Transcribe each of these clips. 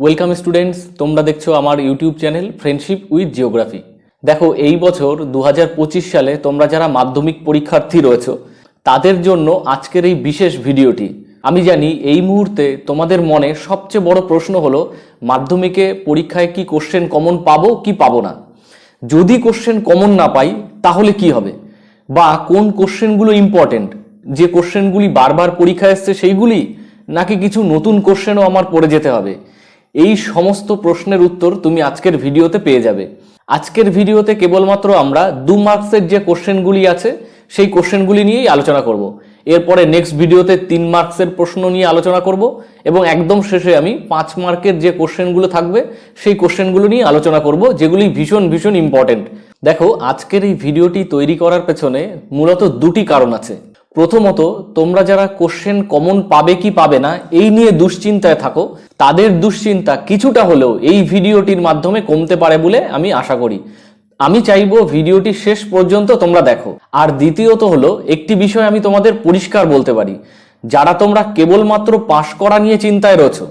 Welcome students তোমরা দেখছ আমার YouTube channel friendship with geography দেখো, এই বছর দু হাজার পঁচিশ সালে তোমরা যারা মাধ্যমিক পরীক্ষার্থী রয়েছো, তাদের জন্য আজকের এই বিশেষ ভিডিওটি। আমি জানি এই মুহূর্তে তোমাদের মনে সবচেয়ে বড় প্রশ্ন হলো, মাধ্যমিকে পরীক্ষায় কি কোশ্চেন কমন পাবো কি পাবো না? যদি কোশ্চেন কমন না পাই, তাহলে কি হবে? বা কোন কোশ্চেনগুলো ইম্পর্টেন্ট যে কোশ্চেনগুলি বারবার পরীক্ষায় এসছে সেইগুলি? নাকি কিছু নতুন কোশ্চেনও আমার পড়ে যেতে হবে? এই সমস্ত প্রশ্নের উত্তর তুমি আজকের ভিডিওতে পেয়ে যাবে। আজকের ভিডিওতে কেবলমাত্র আমরা দু মার্কসের যে কোশ্চেনগুলি আছে, সেই কোশ্চেনগুলি নিয়েই আলোচনা করব। এরপরে নেক্সট ভিডিওতে তিন মার্কসের প্রশ্ন নিয়ে আলোচনা করব এবং একদম শেষে আমি পাঁচ মার্কের যে কোশ্চেনগুলো থাকবে, সেই কোশ্চেনগুলো নিয়ে আলোচনা করব, যেগুলি ভীষণ ভীষণ ইম্পর্টেন্ট দেখো, আজকের এই ভিডিওটি তৈরি করার পেছনে মূলত দুটি কারণ আছে। প্রথমত, তোমরা যারা কোশ্চেন কমন পাবে কি পাবে না, এই নিয়ে দুশ্চিন্তায় থাকো। তাদের দুশ্চিন্তা কিছুটা হলেও এই ভিডিওটির মাধ্যমে কমতে পারে বলে আমি আশা করি। আমি চাইব ভিডিওটি শেষ পর্যন্ত তোমরা দেখো। আর দ্বিতীয়ত হলো, একটি বিষয় আমি তোমাদের পরিষ্কার বলতে পারি। যারা তোমরা কেবলমাত্র পাশ করা নিয়ে চিন্তায় রয়েছো,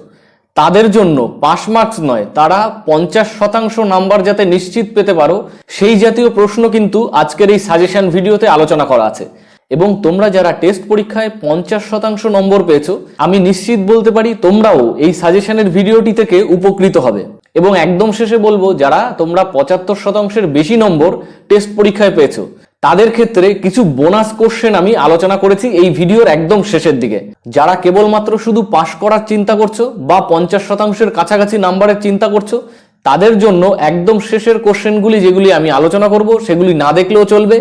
তাদের জন্য পাস মার্কস নয়, তারা পঞ্চাশ শতাংশ নাম্বার যাতে নিশ্চিত পেতে পারো, সেই জাতীয় প্রশ্ন কিন্তু আজকের এই সাজেশন ভিডিওতে আলোচনা করা আছে। এবং তোমরা যারা টেস্ট পরীক্ষায় পঞ্চাশ শতাংশ নম্বর পেয়েছ, আমি নিশ্চিত বলতে পারি তোমরাও এই সাজেশনের ভিডিওটি থেকে উপকৃত হবে। এবং একদম শেষে বলব, যারা তোমরা পঁচাত্তর শতাংশের বেশি নম্বর টেস্ট পরীক্ষায় পেয়েছ, তাদের ক্ষেত্রে কিছু বোনাস কোশ্চেন আমি আলোচনা করেছি এই ভিডিওর একদম শেষের দিকে। যারা কেবলমাত্র শুধু পাশ করার চিন্তা করছ বা পঞ্চাশ শতাংশের কাছাকাছি নাম্বারের চিন্তা করছ, তাদের জন্য একদম শেষের কোশ্চেনগুলি যেগুলি আমি আলোচনা করব, সেগুলি না দেখলেও চলবে।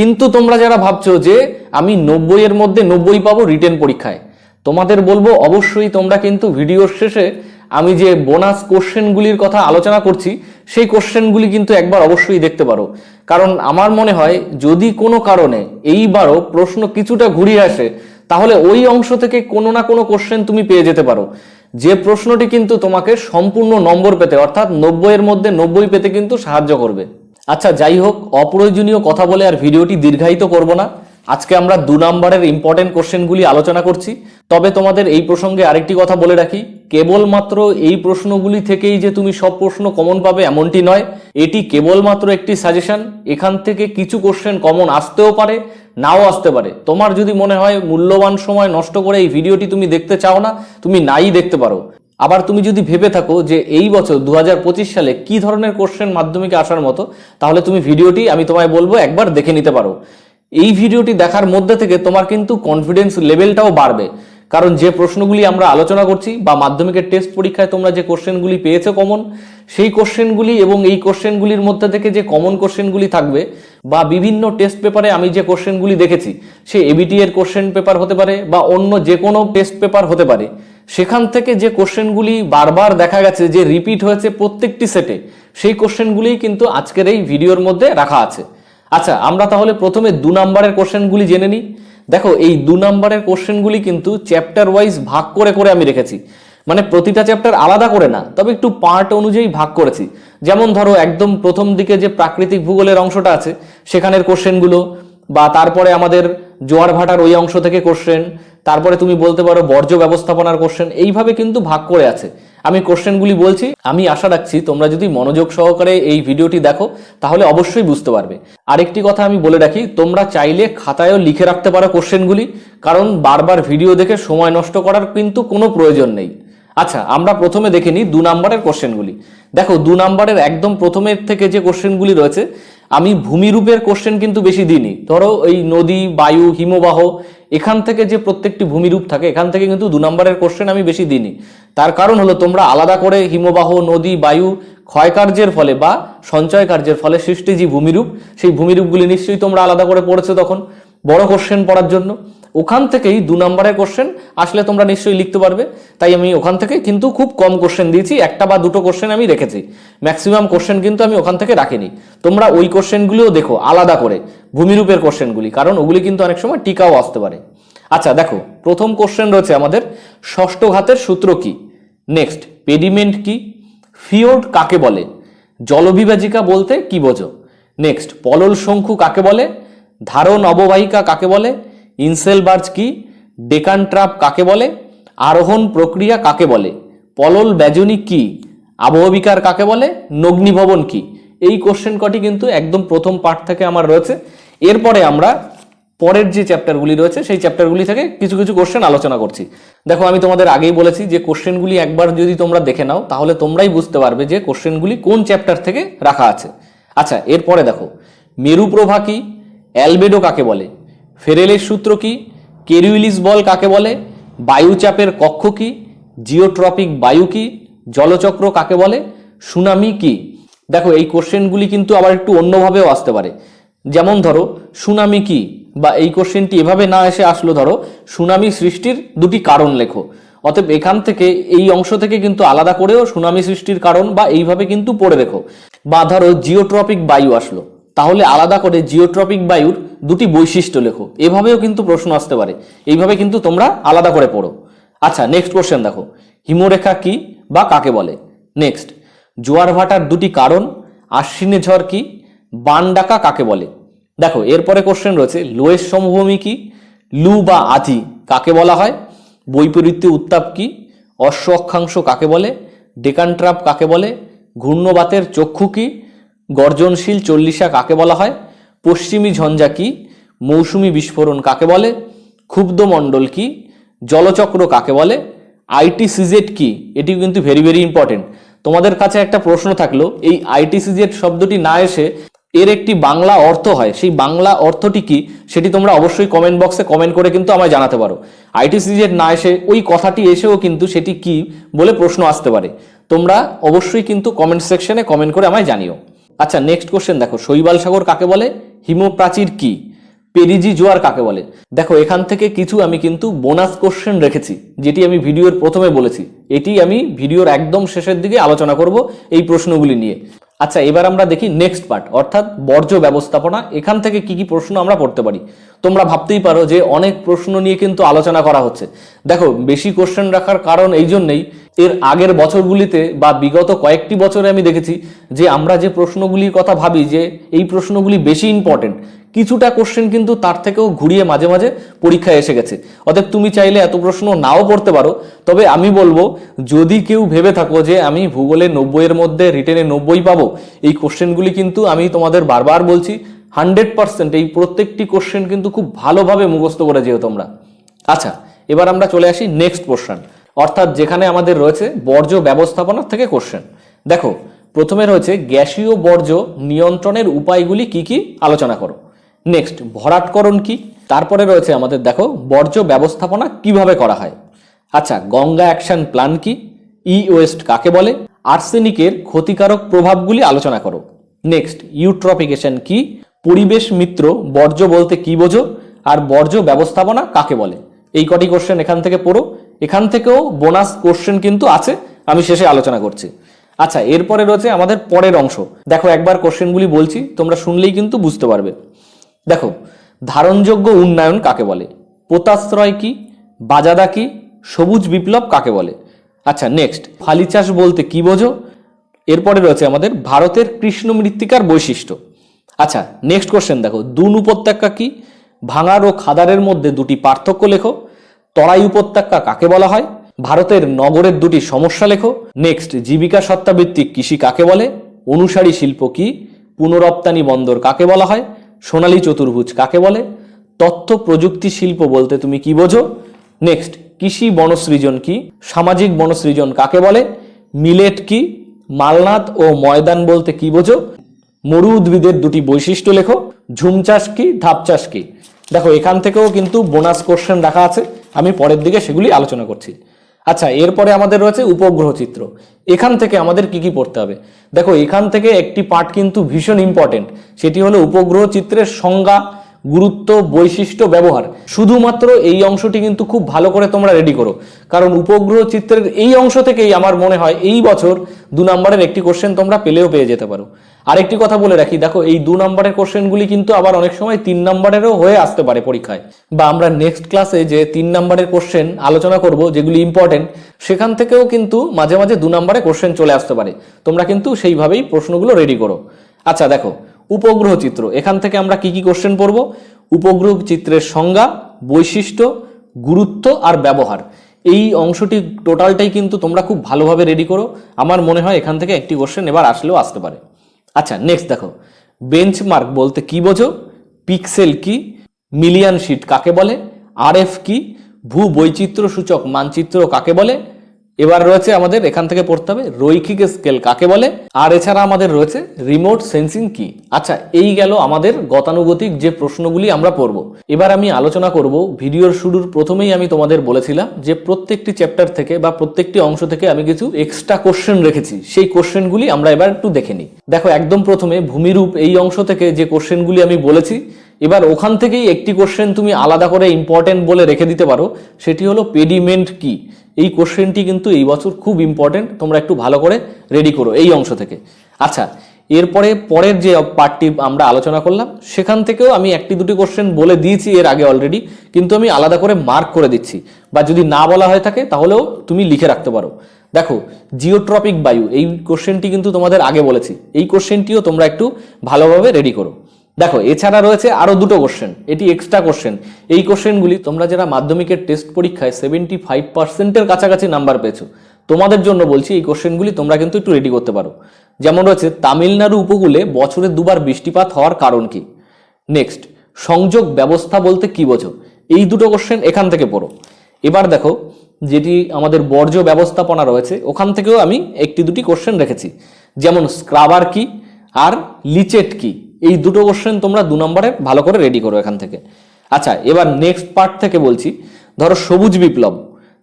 কিন্তু তোমরা যারা ভাবছ যে আমি নব্বই এর মধ্যে নব্বই পাবো রিটেন পরীক্ষায়, তোমাদের বলব অবশ্যই তোমরা কিন্তু ভিডিওর শেষে আমি যে বোনাস কোশ্চেনগুলির কথা আলোচনা করছি, সেই কোশ্চেনগুলি কিন্তু একবার অবশ্যই দেখতে পারো। কারণ আমার মনে হয় যদি কোনো কারণে এইবারও প্রশ্ন কিছুটা ঘুরিয়ে আসে, তাহলে ওই অংশ থেকে কোনো না কোনো কোশ্চেন তুমি পেয়ে যেতে পারো। যে প্রশ্নটি কিন্তু তোমাকে সম্পূর্ণ নম্বর পেতে, অর্থাৎ নব্বইয়ের মধ্যে নব্বই পেতে কিন্তু সাহায্য করবে। আচ্ছা যাই হোক, অপ্রয়োজনীয় কথা বলে আর ভিডিওটি দীর্ঘায়িত করব না। আজকে আমরা দু নম্বরের ইম্পর্টেন্ট কোশ্চেনগুলি আলোচনা করছি। তবে তোমাদের এই প্রসঙ্গে আরেকটি কথা বলে রাখি। কেবলমাত্র এই প্রশ্নগুলি থেকেই যে তুমি সব প্রশ্ন কমন পাবে এমনটি নয়। এটি কেবলমাত্র একটি সাজেশন এখান থেকে কিছু কোশ্চেন কমন আসতেও পারে, নাও আসতে পারে। তোমার যদি মনে হয় মূল্যবান সময় নষ্ট করে এই ভিডিওটি তুমি দেখতে চাও না, তুমি নাই দেখতে পারো। আবার তুমি যদি ভেবে থাকো যে এই বছর দু হাজার পঁচিশ সালে কি ধরনের কোশ্চেন মাধ্যমিকে আসার মতো, তাহলে তুমি ভিডিওটি, আমি তোমায় বলব, একবার দেখে নিতে পারো। এই ভিডিওটি দেখার মধ্যে থেকে তোমার কিন্তু কনফিডেন্স লেভেলটাও বাড়বে। কারণ যে প্রশ্নগুলি আমরা আলোচনা করছি বা মাধ্যমিকের টেস্ট পরীক্ষায় তোমরা যে কোশ্চেনগুলি পেয়েছ কমন সেই কোশ্চেনগুলি এবং এই কোশ্চেনগুলির মধ্যে থেকে যে কমন কোশ্চেনগুলি থাকবে বা বিভিন্ন টেস্ট পেপারে আমি যে কোশ্চেনগুলি দেখেছি, সে এবিটি এর কোশ্চেন পেপার হতে পারে বা অন্য যে কোনো টেস্ট পেপার হতে পারে, সেখান থেকে যে কোশ্চেনগুলি বারবার দেখা গেছে, যে রিপিট হয়েছে প্রত্যেকটি সেটে সেই কোশ্চেনগুলি কিন্তু আজকের এই ভিডিওর মধ্যে রাখা আছে। আচ্ছা আমরা তাহলে প্রথমে দু নম্বরের কোশ্চেনগুলি জেনে নিই। দেখো, এই দু নম্বরের কোশ্চেনগুলি কিন্তু চ্যাপ্টার ওয়াইজ ভাগ করে করে আমি রেখেছি। মানে প্রতিটা চ্যাপ্টার আলাদা করে না, তবে একটু পার্ট অনুযায়ী ভাগ করেছি। যেমন ধরো, একদম প্রথম দিকে যে প্রাকৃতিক ভূগোলের অংশটা আছে, সেখানের কোশ্চেনগুলো, বা তারপরে আমাদের জোয়ার ভাটার ওই অংশ থেকে কোশ্চেন, তারপরে তুমি বলতে পারো বর্জ্য ব্যবস্থাপনার কোশ্চেন, এইভাবে কিন্তু ভাগ করে আছে। আমি কোশ্চেনগুলি বলছি, আমি আশা রাখছি তোমরা যদি মনোযোগ সহকারে এই ভিডিওটি দেখো, তাহলে অবশ্যই বুঝতে পারবে। আরেকটি কথা আমি বলে রাখি, তোমরা চাইলে খাতায়ও লিখে রাখতে পারো কোশ্চেনগুলি, কারণ বারবার ভিডিও দেখে সময় নষ্ট করার কিন্তু কোনো প্রয়োজন নেই। আচ্ছা আমরা প্রথমে দেখে নিই দু নম্বরের কোশ্চেনগুলি। দেখো, দু নম্বরের একদম প্রথমের থেকে যে কোশ্চেনগুলি রয়েছে, আমি ভূমিরূপের কোশ্চেন কিন্তু বেশি দিইনি। ধরো, এই নদী, বায়ু, হিমবাহ এখান থেকে যে প্রত্যেকটি ভূমিরূপ থাকে, এখান থেকে কিন্তু দু নম্বরের কোশ্চেন আমি বেশি দিইনি। তার কারণ হলো তোমরা আলাদা করে হিমবাহ, নদী, বায়ু ক্ষয়কার্যের ফলে বা সঞ্চয় কার্যের ফলে সৃষ্টি যে ভূমিরূপ, সেই ভূমিরূপগুলি নিশ্চয়ই তোমরা আলাদা করে পড়েছো তখন। বড় কোশ্চেন পড়ার জন্য। ওখান থেকেই দু নম্বরের কোশ্চেন আসলে তোমরা নিশ্চয়ই লিখতে পারবে। তাই আমি ওখান থেকে কিন্তু খুব কম কোশ্চেন দিয়েছি, একটা বা দুটো কোশ্চেন আমি রেখেছি। ম্যাক্সিমাম কোশ্চেন কিন্তু আমি ওখান থেকে রাখিনি। তোমরা ওই কোশ্চেনগুলিও দেখো, আলাদা করে, ভূমিরূপের কোশ্চেনগুলি কারণ ওগুলি কিন্তু অনেক সময় টিকাও আসতে পারে। আচ্ছা দেখো, প্রথম কোশ্চেন রয়েছে আমাদের, ষষ্ঠ ঘাতের সূত্র কি? নেক্সট পেডিমেন্ট কি? ফিওর্ড কাকে বলে? জলবিভাজিকা বলতে কি বোঝো? নেক্সট পলল শঙ্কু কাকে বলে? ধারণ অববাহিকা কাকে বলে? ইনসেলবার্জ কি? ডেকান ট্রাপ কাকে বলে? আরোহণ প্রক্রিয়া কাকে বলে? পলল ব্যজনী কি? আবহবিকার কাকে বলে? নগ্নিভবন কি? এই কোশ্চেন কটি কিন্তু একদম প্রথম পার্ট থেকে আমার রয়েছে। এরপরে আমরা পরের যে চ্যাপ্টারগুলি রয়েছে, সেই চ্যাপ্টারগুলি থেকে কিছু কিছু কোশ্চেন আলোচনা করছি। দেখো, আমি তোমাদের আগেই বলেছি যে কোশ্চেনগুলি একবার যদি তোমরা দেখে নাও, তাহলে তোমরাই বুঝতে পারবে যে কোশ্চেনগুলি কোন চ্যাপ্টার থেকে রাখা আছে। আচ্ছা এরপরে দেখো, মেরুপ্রভা কি? অ্যালবেডো কাকে বলে? ফেরেলের সূত্র কি? কেরিউলিস বল কাকে বলে? বায়ুচাপের কক্ষ কি? জিওট্রপিক বায়ু কি? জলচক্র কাকে বলে? সুনামি কি? দেখো, এই কোশ্চেনগুলি কিন্তু আবার একটু অন্যভাবেও আসতে পারে। যেমন ধরো, সুনামি কি? বা এই কোশ্চেনটি এভাবে না এসে আসলো, ধরো, সুনামি সৃষ্টির দুটি কারণ লেখো। অতএব এখান থেকে, এই অংশ থেকে কিন্তু আলাদা করেও সুনামি সৃষ্টির কারণ বা এইভাবে কিন্তু পড়ে রেখো। বা ধরো, জিওট্রপিক বায়ু আসলো। তাহলে আলাদা করে জিওট্রপিক বায়ুর দুটি বৈশিষ্ট্য লেখো। এভাবেও কিন্তু প্রশ্ন আসতে পারে। এইভাবে কিন্তু তোমরা আলাদা করে পড়ো। আচ্ছা নেক্সট কোশ্চেন দেখো। হিমরেখা কি বা কাকে বলে? নেক্সট জোয়ার ভাটার দুটি কারণ, আশ্বিনে ঝড় কি, বান ডাকা কাকে বলে? দেখো, এরপরে কোশ্চেন রয়েছে, লোয়ের সমভূমি কি, লু বা আধি কাকে বলা হয়, বৈপরীত্য উত্তাপ কি, অশ্ব অক্ষাংশ কাকে বলে ডেকান ট্রাপ কাকে বলে, ঘূর্ণবাতের চক্ষু কি গর্জনশীল চল্লিশা কাকে বলা হয়? পশ্চিমী ঝঞ্ঝা কি? মৌসুমি বিস্ফোরণ কাকে বলে? ক্ষুব্ধ মণ্ডল কি? জলচক্র কাকে বলে? আইটি সিজেট কি? এটি কিন্তু ভেরি ভেরি ইম্পর্টেন্ট তোমাদের কাছে একটা প্রশ্ন থাকল, এই আইটি সিজেট শব্দটি না এসে এর একটি বাংলা অর্থ হয়। সেই বাংলা অর্থটি কি? সেটি তোমরা অবশ্যই কমেন্ট বক্সে কমেন্ট করে কিন্তু আমায় জানাতে পারো। আইটি সিজেট না এসে ওই কথাটি এসেও কিন্তু সেটি কি বলে প্রশ্ন আসতে পারে। তোমরা অবশ্যই কিন্তু কমেন্ট সেকশনে কমেন্ট করে আমায় জানিও। আচ্ছা নেক্সট কোশ্চেন দেখো, শৈবাল সাগর কাকে বলে? হিমপ্রাচীর কি? পেরিজি জোয়ার কাকে বলে? দেখো, এখান থেকে কিছু আমি কিন্তু বোনাস কোশ্চেন রেখেছি, যেটি আমি ভিডিওর প্রথমে বলেছি। এটি আমি ভিডিওর একদম শেষের দিকে আলোচনা করব এই প্রশ্নগুলি নিয়ে। আচ্ছা এবার আমরা দেখি নেক্সট পার্ট অর্থাৎ বর্জ্য ব্যবস্থাপনা। এখান থেকে কি কি প্রশ্ন আমরা পড়তে পারি? তোমরা ভাবতেই পারো যে অনেক প্রশ্ন নিয়ে কিন্তু আলোচনা করা হচ্ছে। দেখো, বেশি কোশ্চেন রাখার কারণ এই জন্যেই এর আগের বছরগুলিতে বা বিগত কয়েকটি বছরে আমি দেখেছি যে আমরা যে প্রশ্নগুলির কথা ভাবি যে এই প্রশ্নগুলি বেশি ইম্পর্টেন্ট কিছুটা কোশ্চেন কিন্তু তার থেকেও ঘুরিয়ে মাঝে মাঝে পরীক্ষায় এসে গেছে। অতএব তুমি চাইলে এত প্রশ্ন নাও পড়তে পারো। তবে আমি বলব, যদি কেউ ভেবে থাকো যে আমি ভূগোলে নব্বইয়ের মধ্যে রিটেনে নব্বই পাবো, এই কোশ্চেনগুলি কিন্তু আমি তোমাদের বারবার বলছি হান্ড্রেড পার্সেন্ট এই প্রত্যেকটি কোশ্চেন কিন্তু খুব ভালোভাবে মুখস্থ করে যেও তোমরা। আচ্ছা এবার আমরা চলে আসি নেক্সট কোশ্চেন অর্থাৎ যেখানে আমাদের রয়েছে বর্জ্য ব্যবস্থাপনার থেকে কোশ্চেন দেখো, প্রথমে রয়েছে গ্যাসীয় বর্জ্য নিয়ন্ত্রণের উপায়গুলি কি কি? আলোচনা করো। নেক্সট ভরাটকরণ কি? তারপরে রয়েছে আমাদের, দেখো, বর্জ্য ব্যবস্থাপনা কীভাবে করা হয়? আচ্ছা গঙ্গা অ্যাকশন প্ল্যান কি? ই ওয়েস্ট কাকে বলে? আর্সেনিকের ক্ষতিকারক প্রভাবগুলি আলোচনা করো। নেক্সট ইউট্রপিকেশন কি? পরিবেশ মিত্র, বর্জ্য বলতে কি বোঝো? আর বর্জ্য ব্যবস্থাপনা কাকে বলে? এই কটি কোশ্চেন এখান থেকে পড়ো। এখান থেকেও বোনাস কোশ্চেন কিন্তু আছে, আমি শেষে আলোচনা করছি। আচ্ছা এরপরে রয়েছে আমাদের পরের অংশ। দেখো, একবার কোশ্চেনগুলি বলছি, তোমরা শুনলেই কিন্তু বুঝতে পারবে। দেখো, ধারণযোগ্য উন্নয়ন কাকে বলে? পোতাশ্রয় কি? বাজাদা কি? সবুজ বিপ্লব কাকে বলে? আচ্ছা নেক্সট ফালি চাষ বলতে কি বোঝো? এরপরে রয়েছে আমাদের ভারতের কৃষ্ণ মৃত্তিকার বৈশিষ্ট্য। আচ্ছা নেক্সট কোশ্চেন দেখো, দুন উপত্যকা কি? ভাঙার ও খাদারের মধ্যে দুটি পার্থক্য লেখো। তরাই উপত্যকা কাকে বলা হয়? ভারতের নগরের দুটি সমস্যা লেখো। নেক্সট জীবিকা সত্তাভিত্তিক কৃষি কাকে বলে? অনুসারী শিল্প কি? পুনরপ্তানি বন্দর কাকে বলা হয়? সোনালী চতুর্ভুজ কাকে বলে? তথ্য প্রযুক্তি শিল্প বলতে তুমি কি বোঝো? নেক্সট কৃষি বনসৃজন কি? সামাজিক বনসৃজন কাকে বলে? মিলেট কি? মালনাদ ও ময়দান বলতে কি বোঝো? মরু উদ্ভিদের দুটি বৈশিষ্ট্য লেখো। ঝুম চাষ কি? ধাপ চাষ কি? দেখো, এখান থেকেও কিন্তু বোনাস কোশ্চেন রাখা আছে। আমি পরের দিকে সেগুলি আলোচনা করছি। আচ্ছা এরপরে আমাদের রয়েছে উপগ্রহ চিত্র। এখান থেকে আমাদের কি কি পড়তে হবে? দেখো, এখান থেকে একটি পার্ট কিন্তু ভীষণ ইম্পর্টেন্ট সেটি হলো উপগ্রহ চিত্রের সংজ্ঞা গুরুত্ব, বৈশিষ্ট্য, ব্যবহার। শুধুমাত্র এই অংশটি কিন্তু খুব ভালো করে তোমরা রেডি করো। কারণ উপগ্রহ চিত্রের এই অংশ থেকেই আমার মনে হয় এই বছর দু নম্বরের একটি কোশ্চেন তোমরা পেলেও পেয়ে যেতে পারো। আরেকটি কথা বলে রাখি, দেখো এই দু নম্বরের কোশ্চেনগুলি কিন্তু আবার অনেক সময় তিন নম্বরেরও হয়ে আসতে পারে পরীক্ষায়। বা আমরা নেক্সট ক্লাসে যে তিন নম্বরের কোশ্চেন আলোচনা করব, যেগুলি ইম্পর্টেন্ট সেখান থেকেও কিন্তু মাঝে মাঝে দু নম্বরে কোশ্চেন চলে আসতে পারে। তোমরা কিন্তু সেইভাবেই প্রশ্নগুলো রেডি করো। আচ্ছা দেখো উপগ্রহ চিত্র। এখান থেকে আমরা কি কি কোশ্চেন পড়ব? উপগ্রহ চিত্রের সংজ্ঞা, বৈশিষ্ট্য, গুরুত্ব আর ব্যবহার। এই অংশটি টোটালটাই কিন্তু তোমরা খুব ভালোভাবে রেডি করো। আমার মনে হয় এখান থেকে একটি কোশ্চেন এবার আসলেও আসতে পারে। আচ্ছা নেক্সট দেখো। বেঞ্চমার্ক বলতে কি বোঝো? পিক্সেল কি? মিলিয়ন শিট কাকে বলে? আরএফ কি? ভূ বৈচিত্র্য সূচক মানচিত্র কাকে বলে? এবার রয়েছে আমাদের এখান থেকে পড়তে হবে রৈখিক স্কেল কাকে বলে? আর এছাড়া আমাদের রয়েছে রিমোট সেন্সিং কি? আচ্ছা এই গেল আমাদের গতানুগতিক যে প্রশ্নগুলি আমরা পড়ব। এবার আমি আলোচনা করব ভিডিওর শুরুর প্রথমেই আমি তোমাদের বলেছিলাম যে প্রত্যেকটি চ্যাপ্টার থেকে বা প্রত্যেকটি অংশ থেকে আমি কিছু এক্সট্রা কোশ্চেন রেখেছি। সেই কোশ্চেনগুলি আমরা এবার একটু দেখে নিই। দেখো, একদম প্রথমে ভূমিরূপ এই অংশ থেকে যে কোশ্চেনগুলি আমি বলেছি এবার ওখান থেকেই একটি কোশ্চেন তুমি আলাদা করে ইম্পর্টেন্ট বলে রেখে দিতে পারো, সেটি হলো পেডিমেন্ট কি? এই কোশ্চেনটি কিন্তু এই বছর খুব ইম্পর্টেন্ট তোমরা একটু ভালো করে রেডি করো এই অংশ থেকে। আচ্ছা এরপরে পরের যে পার্টটি আমরা আলোচনা করলাম, সেখান থেকেও আমি একটি দুটি কোশ্চেন বলে দিয়েছি এর আগে অলরেডি কিন্তু আমি আলাদা করে মার্ক করে দিচ্ছি। বা যদি না বলা হয়ে থাকে, তাহলেও তুমি লিখে রাখতে পারো। দেখো জিওট্রপিক বায়ু, এই কোশ্চেনটি কিন্তু তোমাদের আগে বলেছি। এই কোশ্চেনটিও তোমরা একটু ভালোভাবে রেডি করো। দেখো, এছাড়া রয়েছে আরও দুটো কোশ্চেন এটি এক্সট্রা কোশ্চেন এই কোশ্চেনগুলি তোমরা যারা মাধ্যমিকের টেস্ট পরীক্ষায় সেভেন্টি ফাইভ পার্সেন্টের কাছাকাছি নাম্বার পেয়েছ, তোমাদের জন্য বলছি এই কোশ্চেনগুলি তোমরা কিন্তু একটু রেডি করতে পারো। যেমন রয়েছে, তামিলনাড়ু উপকূলে বছরে দুবার বৃষ্টিপাত হওয়ার কারণ কি? নেক্সট সংযোগ ব্যবস্থা বলতে কি বোঝো? এই দুটো কোশ্চেন এখান থেকে পড়ো। এবার দেখো, যেটি আমাদের বর্জ্য ব্যবস্থাপনা রয়েছে, ওখান থেকেও আমি একটি দুটি কোশ্চেন রেখেছি। যেমন স্ক্রাবার কি? আর লিচেট কি? এই দুটো কোশ্চেন তোমরা দু নম্বরে ভালো করে রেডি করো এখান থেকে। আচ্ছা এবার নেক্সট পার্ট থেকে বলছি। ধরো সবুজ বিপ্লব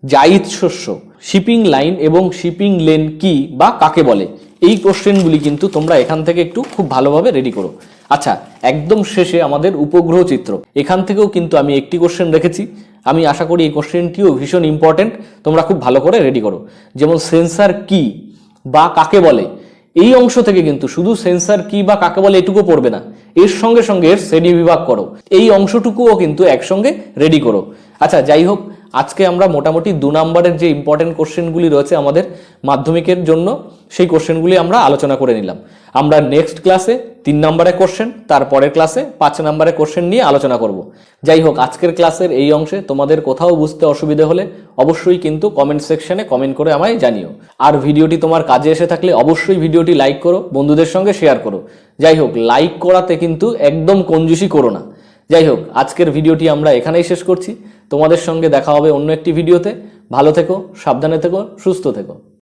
জাইদ শস্য শিপিং লাইন এবং শিপিং লেন কি বা কাকে বলে? এই কোশ্চেনগুলি কিন্তু তোমরা এখান থেকে একটু খুব ভালোভাবে রেডি করো। আচ্ছা একদম শেষে আমাদের উপগ্রহ চিত্র। এখান থেকেও কিন্তু আমি একটি কোশ্চেন রেখেছি। আমি আশা করি এই কোশ্চেনটিও ভীষণ ইম্পর্টেন্ট তোমরা খুব ভালো করে রেডি করো। যেমন সেন্সার কি বা কাকে বলে? এই অংশ থেকে কিন্তু শুধু সেন্সার কি বা কাকে বলে এটুকু পড়বে না। এর সঙ্গে সঙ্গে এর শ্রেণি বিভাগ করো। এই অংশটুকুও কিন্তু একসঙ্গে রেডি করো। আচ্ছা যাই হোক, আজকে আমরা মোটামুটি দু নম্বরের যে ইম্পর্টেন্ট কোশ্চেনগুলি রয়েছে আমাদের মাধ্যমিকের জন্য, সেই কোশ্চেনগুলি আমরা আলোচনা করে নিলাম। আমরা নেক্সট ক্লাসে তিন নম্বরের কোশ্চেন তারপরের ক্লাসে পাঁচ নম্বরের কোশ্চেন নিয়ে আলোচনা করব। যাই হোক, আজকের ক্লাসের এই অংশে তোমাদের কোথাও বুঝতে অসুবিধে হলে অবশ্যই কিন্তু কমেন্ট সেকশনে কমেন্ট করে আমায় জানিও। আর ভিডিওটি তোমার কাজে এসে থাকলে অবশ্যই ভিডিওটি লাইক করো, বন্ধুদের সঙ্গে শেয়ার করো। যাই হোক লাইক করাতে কিন্তু একদম কঞ্জুসি করো না। যাই হোক, আজকের ভিডিওটি আমরা এখানেই শেষ করছি। তোমাদের সঙ্গে দেখা হবে অন্য একটি ভিডিওতে ভালো থেকো, সাবধানে থেকো, সুস্থ থেকো।